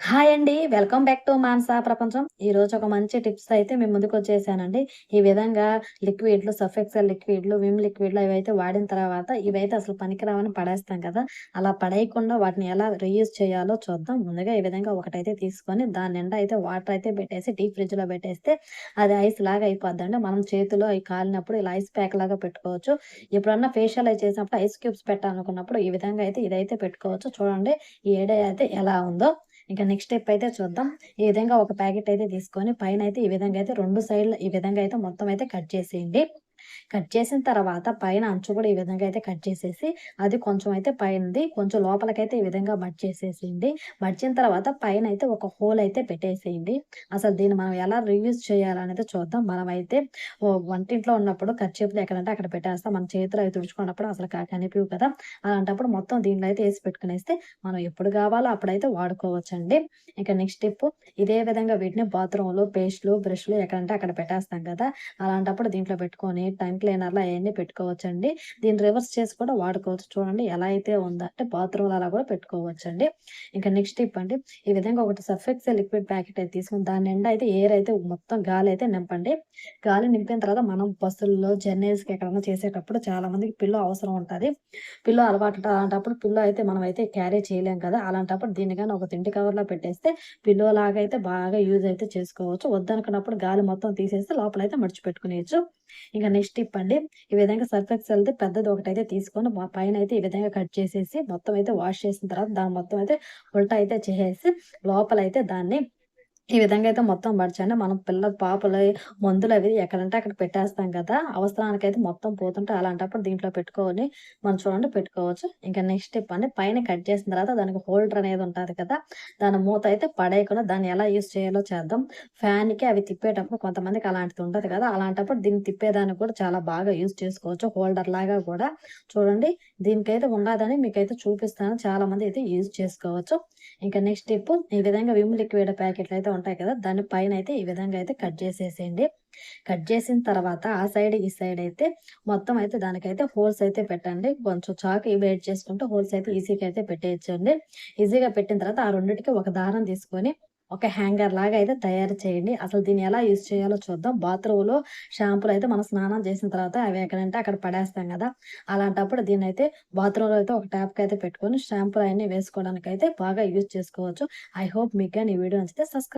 Hi అండి. Welcome back to Mansa ప్రపంచం. ఈ రోజు ఒక మంచి టిప్స్ అయితే మేము ముందుకు వచ్చేసానండి. ఈ విధంగా లిక్విడ్లు సఫెక్సల్ లిక్విడ్లు విమ్ లిక్విడ్లు ఇవైతే వాడిన తర్వాత ఇవైతే అసలు పనికిరావని పడేస్తాం కదా. అలా పడేయకుండా వాటిని ఎలా రీయూజ్ చేయాలో చూద్దాం. ముందుగా ఈ విధంగా ఒకటైతే తీసుకొని దాని నిండా అయితే వాటర్ అయితే పెట్టేసి డీప్ ఫ్రిడ్జ్లో పెట్టేస్తే అది ఐస్ లాగా అయిపోద్దండి. మనం చేతిలో కాలినప్పుడు ఇలా ఐస్ ప్యాక్ లాగా పెట్టుకోవచ్చు. ఎప్పుడన్నా ఫేషియల్ అయితే చేసినప్పుడు ఐస్ క్యూబ్స్ పెట్టాలనుకున్నప్పుడు ఈ విధంగా అయితే ఇదైతే పెట్టుకోవచ్చు. చూడండి ఈ ఏడే అయితే ఎలా ఉందో. ఇంకా నెక్స్ట్ స్టెప్ అయితే చూద్దాం. ఈ విధంగా ఒక ప్యాకెట్ అయితే తీసుకొని పైన అయితే ఈ విధంగా అయితే రెండు సైడ్లు ఈ విధంగా అయితే మొత్తం అయితే కట్ చేసేయండి. కట్ చేసిన తర్వాత పైన అంచు కూడా ఈ విధంగా అయితే కట్ చేసేసి అది కొంచెం అయితే పైనది. కొంచెం లోపలికైతే ఈ విధంగా బట్ చేసేసేయండి. బట్చిన తర్వాత పైన అయితే ఒక హోల్ అయితే పెట్టేసేయండి. అసలు దీన్ని మనం ఎలా రివ్యూస్ చేయాలనేది చూద్దాం. మనం అయితే వంటింట్లో ఉన్నప్పుడు ఖర్చేపులు ఎక్కడంటే అక్కడ పెట్టేస్తాం. మన చేతులు అవి తుడుచుకున్నప్పుడు అసలు కనిపివు కదా. అలాంటప్పుడు మొత్తం దీంట్లో అయితే వేసి పెట్టుకునేస్తే మనం ఎప్పుడు కావాలో అప్పుడైతే వాడుకోవచ్చండి. ఇంకా నెక్స్ట్ స్టెప్ ఇదే విధంగా వీటిని బాత్రూంలో పేస్ట్లు బ్రష్లు ఎక్కడంటే అక్కడ పెట్టేస్తాం కదా. అలాంటప్పుడు దీంట్లో పెట్టుకొని టైం క్లీనర్లు అవన్నీ పెట్టుకోవచ్చండి. దీన్ని రివర్స్ చేసి కూడా వాడుకోవచ్చు. చూడండి ఎలా అయితే ఉందంటే బాత్రూమ్ అలా కూడా పెట్టుకోవచ్చండి. ఇంకా నెక్స్ట్ టిప్ అండి. ఈ విధంగా ఒకటి సఫెక్స్ లిక్విడ్ ప్యాకెట్ అయితే తీసుకుని దాని నిండా అయితే ఎయిర్ అయితే మొత్తం గాలి అయితే నింపండి. గాలి నింపిన తర్వాత మనం బస్సుల్లో జర్నీస్కి ఎక్కడైనా చేసేటప్పుడు చాలా మందికి పిల్లో అవసరం ఉంటుంది. పిల్లో అలవాటు అలాంటప్పుడు పిల్లో అయితే మనం అయితే క్యారీ చేయలేం కదా. అలాంటప్పుడు దీన్ని కానీ ఒక తిండి కవర్లో పెట్టేస్తే పిల్లో లాగా అయితే బాగా యూజ్ అయితే చేసుకోవచ్చు. వద్దనుకున్నప్పుడు గాలి మొత్తం తీసేస్తే లోపల అయితే మడిచిపెట్టుకునేయచ్చు. ఇంకా నెక్స్ట్ ఇప్పండి ఈ విధంగా సర్ఫ్ ఎక్సెల్ పెద్దది ఒకటి అయితే తీసుకొని పైన అయితే ఈ విధంగా కట్ చేసేసి మొత్తం అయితే వాష్ చేసిన తర్వాత దాని మొత్తం అయితే ఉల్టా అయితే చేసేసి లోపల అయితే దాన్ని ఈ విధంగా అయితే మొత్తం పరచండి మనం పిల్ల పాపలు మందులు అవి ఎక్కడంటే అక్కడ పెట్టేస్తాం కదా. అవసరానికైతే మొత్తం పోతుంటే అలాంటప్పుడు దీంట్లో పెట్టుకొని మనం చూడండి పెట్టుకోవచ్చు. ఇంకా నెక్స్ట్ స్టెప్ అండి పైన కట్ చేసిన తర్వాత దానికి హోల్డర్ అనేది ఉంటుంది కదా. దాని మూత అయితే పడేయకుండా దాన్ని ఎలా యూజ్ చేయాలో చేద్దాం. ఫ్యాన్కి అవి తిప్పేటప్పుడు కొంతమందికి అలాంటిది ఉంటుంది కదా. అలాంటప్పుడు దీన్ని తిప్పేదానికి కూడా చాలా బాగా యూజ్ చేసుకోవచ్చు. హోల్డర్ లాగా కూడా చూడండి దీనికైతే ఉండదని మీకైతే చూపిస్తాను. చాలా మంది అయితే యూజ్ చేసుకోవచ్చు. ఇంకా నెక్స్ట్ స్టెప్ ఈ విధంగా విమ్ లిక్విడ్ ప్యాకెట్లు అయితే ఉంటాయి కదా దాని పైన అయితే ఈ విధంగా అయితే కట్ చేసేసేయండి. కట్ చేసిన తర్వాత ఆ సైడ్ ఈ సైడ్ అయితే మొత్తం అయితే దానికైతే హోల్స్ అయితే పెట్టండి. కొంచెం చాక్ వెయిట్ చేసుకుంటే హోల్స్ అయితే ఈజీగా అయితే పెట్టేయచ్చండి. ఈజీగా పెట్టిన తర్వాత ఆ రెండింటికి ఒక దారం తీసుకొని ఒక హ్యాంగర్ లాగా అయితే తయారు చేయండి. అసలు దీన్ని ఎలా యూజ్ చేయాలో చూద్దాం. బాత్రూంలో షాంపూలు అయితే మనం స్నానం చేసిన తర్వాత అవి ఎక్కడంటే అక్కడ పడేస్తాం కదా. అలాంటప్పుడు దీన్ని అయితే బాత్రూంలో అయితే ఒక ట్యాప్కి అయితే పెట్టుకొని షాంపూలు అన్ని వేసుకోవడానికి అయితే బాగా యూజ్ చేసుకోవచ్చు. ఐ హోప్ మీకు కానీ ఈ వీడియో నచ్చితే సబ్స్క్రైబ్